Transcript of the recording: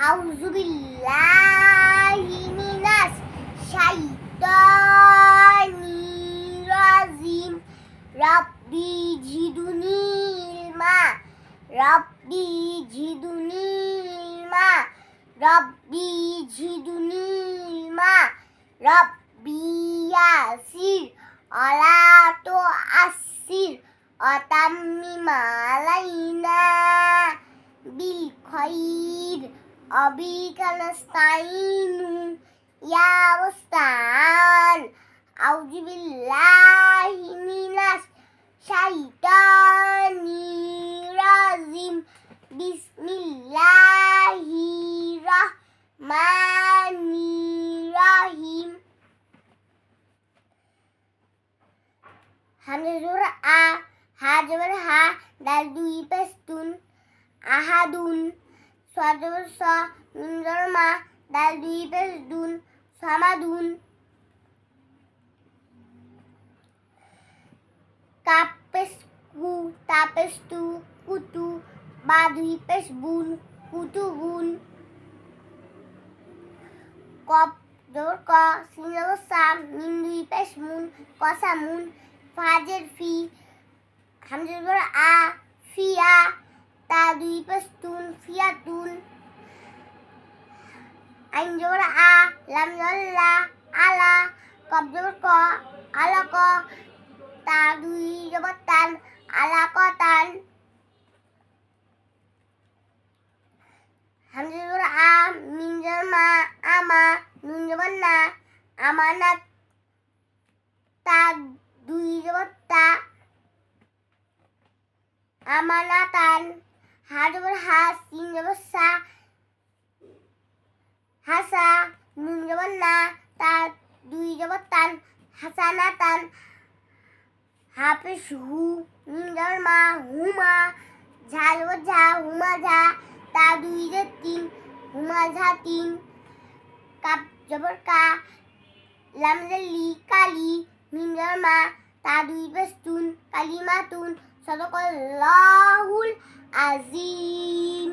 আউযু বিল্লাহি মিনাশ শাইতানির রাজিম রাব্বি জিদুনি ইলমা রাব্বি জিদুনি ইলমা রাব্বি জিদুনি ইলমা রাব্বি ইয়াসির, আলা তো আসির অতাম্মিম আলাইনা বিল খৈর। অবিকা নাস্তাইনু ইয়া মুস্তান আউযু বিল্লাহি মিনাশ শাইতানির রাজিম বিসমিল্লাহির রাহমানির রাহিম হামজা জবর আ হা জবর হা দাল দুই পেস্তুন আহাদুন দাল দুই পেস্তুন কাপেস কু তাপেস তু কুতু বা দুই পেস বুন ক সিন জবর সাম মিন দুই পেস কসা মুন ফাজের ফি হামজা জবর আ ফিয়া তা দুই পেস তুন ফিয়া তুন আইন জবর আ লাম লা আলা কব জবর ক আলা ক তা দুই জবর তান আলা ক তান হামজা জবর আ মিন জবর মা আমা নুন জবর না আমানাত তা দুই জবর তা আমানাতান হা জবর হা সিন জবর সা হাসা নুন জবর না তা দুই জবর তান হাসানাতান হাফিস হু নুন জবর মা হুমা ঝা জবর ঝা হুমা ঝা তা দুই যে তিন হুমা ঝা তিন কাপ জবর কা লাম লি কালি মিন জবর মা তা দুই বেস্তুন কালিমাতুন সদকাল্লাহুল আজিম